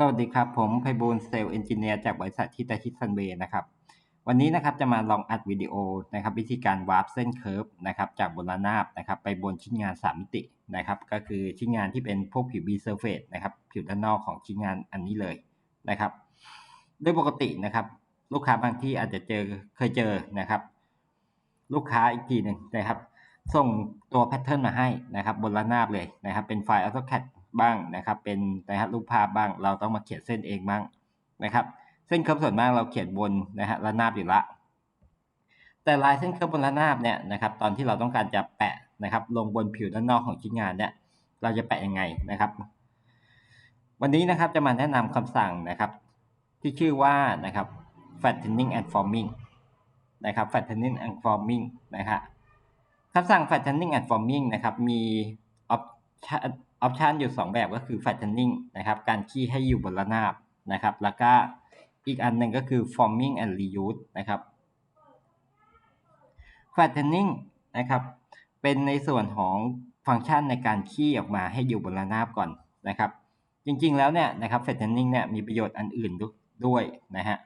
สวัสดีครับ ผมไพบูลเซลล์เอนจิเนียร์จากบริษัททิตาชิซันเวย์นะครับ วันนี้นะครับจะมาลองอัดวิดีโอนะครับ วิธีการวาร์ปเส้นเคิร์ฟนะครับจากบนระนาบนะครับไปบนชิ้นงาน 3 มิตินะครับ ก็คือชิ้นงานที่เป็นพวกผิว B surface นะครับ ผิวด้านนอกของชิ้นงานอันนี้เลยนะครับ โดยปกตินะครับ ลูกค้าบางที่อาจจะเจอเคยเจอนะครับ ลูกค้าอีกทีหนึ่งนะครับ ส่งตัวแพทเทิร์นมาให้นะครับ บนระนาบเลยนะครับ เป็นไฟล์ AutoCAD บ้างนะครับ เป็นนะครับรูปภาพบ้าง เราต้องมาเขียนเส้นเองบ้างนะครับ เส้นเคิร์ฟส่วนมากเราเขียนบนนะฮะระนาบอยู่ละแต่ลายเส้นเคิร์ฟบนระนาบเนี่ยนะครับ ตอนที่เราต้องการจะแปะนะครับ ลงบนผิวด้านนอกของชิ้นงานเนี่ยเราจะแปะยังไงนะครับ วันนี้นะครับจะมาแนะนำคำสั่งนะครับ ที่ชื่อว่านะครับ flattening and forming นะครับ flattening and forming นะครับคำสั่ง flattening and forming นะครับ มี option ออปชันอยู่ 2 แบบก็คือ flattening นะครับการขี้ให้อยู่บนระนาบนะครับ แล้วก็อีกอันหนึ่งก็คือ forming and reuse นะครับ flattening นะครับ เป็นในส่วนของฟังก์ชันในการขี้ออกมาให้อยู่บนระนาบก่อนนะครับ จริงๆแล้วเนี่ยนะครับ flattening เนี่ยมีประโยชน์อันอื่นด้วยนะฮะ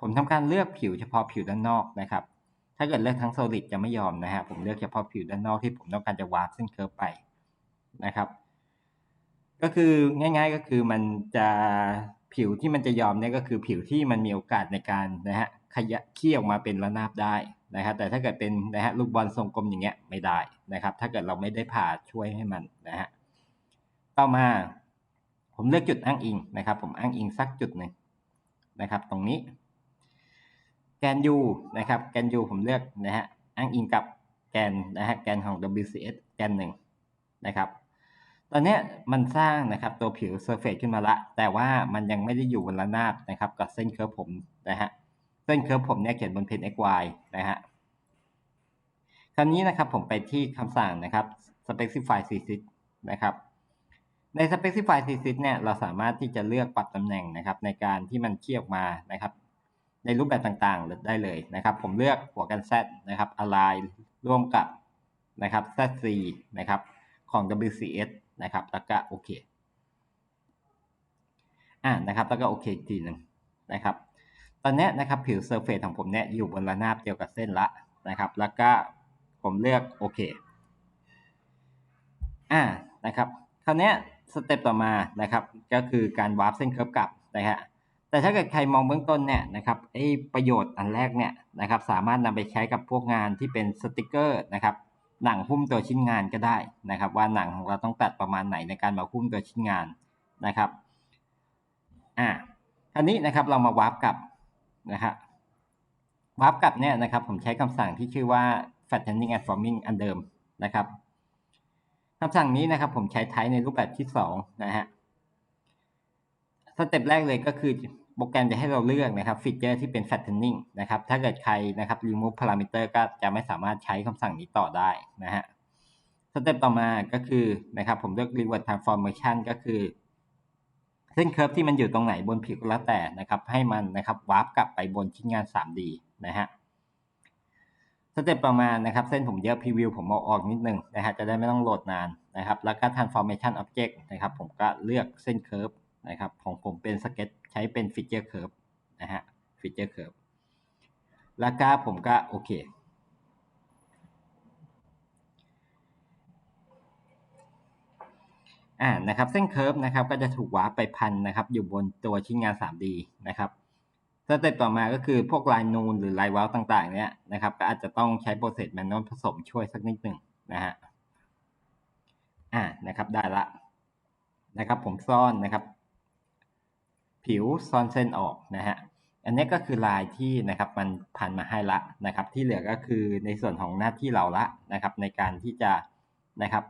ผมทำการเลือกผิวเฉพาะผิวด้านนอกนะครับ ถ้าเกิดเลือกทั้ง solid จะไม่ยอมนะฮะผมเลือกเฉพาะผิวด้านนอกที่ผมต้องการจะวาร์ปเส้นเคิร์ฟไปนะครับ ก็คือง่าย ๆ ก็คือมันจะผิวที่มันจะยอมเนี่ยก็คือผิวที่มันมีโอกาสในการนะฮะขยะขี้ออกมาเป็นระนาบได้นะครับแต่ถ้าเกิดเป็นนะฮะลูกบอลทรงกลมอย่างเงี้ยไม่ได้นะครับ ถ้าเกิดเราไม่ได้ผ่าช่วยให้มันนะฮะต่อมา ผมเลือกจุดอ้างอิงนะครับ ผมอ้างอิงสักจุดหนึ่งนะครับ ตรงนี้ แกน u นะครับแกน u ผมเลือกนะฮะอ้างอิงกับแกนนะฮะแกนของ WCS แกนหนึ่งนะครับ ตอนนี้มันสร้างนะครับตัวผิวเซอร์เฟซขึ้นมาละ แต่ว่ามันยังไม่ได้อยู่บนระนาบนะครับกับเส้นเคิร์ผมนะฮะเส้นเคิร์ผมเนี่ยเขียนบนเพน xy นะฮะคราวนี้นะครับผมไปที่คำสั่งนะครับ specify c s i t นะครับใน specify c s i t เนี่ยเราสามารถที่จะเลือกปรับตำแหน่งนะครับในการที่มันเคี่ยวมานะครับในรูปแบบต่างๆได้เลยนะครับ ผมเลือกหัวกัน Z นะครับ align ร่วมกับนะครับ ZC นะครับของ WCS นะครับ แล้วก็โอเคอ่านะครับ แล้วก็โอเคอีกทีหนึ่งนะครับ ตอนนี้นะครับผิวเซอร์เฟซของผมเนี่ยอยู่บนระนาบเดียวกับเส้นละนะครับ แล้วก็ผมเลือกโอเคอ่านะครับ คราวนี้สเต็ปต่อมานะครับ ก็คือการวาร์ปเส้นเคิร์ฟกลับนะฮะแต่ถ้าเกิดใครมองเบื้องต้นเนี่ยนะครับไอ้ประโยชน์อันแรกเนี่ยนะครับ สามารถนำไปใช้กับพวกงานที่เป็นสติกเกอร์นะครับ หนังหุ้มตัวชิ้นงานก็ได้นะครับ ว่าหนังของเราต้องตัดประมาณไหนในการมาหุ้มตัวชิ้นงานนะครับอ่าคราวนี้นะครับเรามาวาร์ปกลับนะครับวาร์ปกลับเนี่ยนะครับ ผมใช้คำสั่งที่ชื่อว่า flattening and forming อันเดิมนะครับคำสั่งนี้นะครับผมใช้ใช้ในรูปแบบที่สองนะฮะสเต็ปแรกเลยก็คือ โปรแกรมจะให้เราเลือกนะครับฟีเจอร์ที่เป็น fattening นะครับ ถ้าเกิดใครนะครับ remove parameter ก็จะไม่สามารถใช้คำสั่งนี้ต่อได้นะฮะสเต็ปต่อมาก็คือนะครับ ผมเลือก reward transformation ก็คือเส้นเคอร์ฟที่มันอยู่ตรงไหนบนผิวแล้วแต่นะครับ ให้มันนะครับวาร์ปกลับไปบนชิ้นงาน 3D นะฮะสเต็ปต่อมานะครับ เส้นผมเยอะพรีวิวผมเอาออกนิดนึงนะฮะจะได้ไม่ต้องโหลดนานนะครับ แล้วก็ transformation object นะครับ ผมก็เลือกเส้นเคอร์ฟ นะครับของผมเป็นสเก็ตใช้เป็นฟีเจอร์เคิร์ฟนะฮะฟีเจอร์เคิร์ฟแล้วก็ผมก็โอเค อ่านะครับเส้นเคิร์ฟนะครับก็จะถูกวาร์ปไปพันนะครับ อยู่บนตัวชิ้นงาน 3D นะครับสเต็ปต่อมาก็คือพวกลายนูนหรือลายว้าวต่าง ๆ เนี้ยนะครับก็อาจจะต้องใช้โปรเซสแมนนวลผสมช่วยสักนิดหนึ่งนะฮะอ่านะครับได้ละนะครับผมซ่อนนะครับ ผิวซ่อนเส้นออกนะฮะอันนี้ก็คือลายที่นะครับมันพันมาให้ละนะครับ ที่เหลือก็คือในส่วนของหน้าที่เราละนะครับ ในการที่จะนะครับ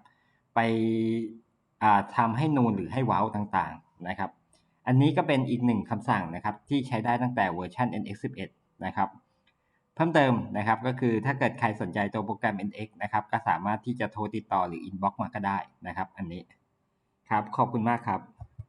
ไปทำให้นูนหรือให้ว้าวต่างๆนะครับ อันนี้ก็เป็นอีกหนึ่งคำสั่งนะครับ ที่ใช้ได้ตั้งแต่เวอร์ชัน NX11 นะครับเพิ่มเติมนะครับก็คือถ้าเกิดใครสนใจตัวโปรแกรม NX นะครับ ก็สามารถที่จะโทรติดต่อหรือ inbox มาก็ได้นะครับ อันนี้ครับขอบคุณมากครับ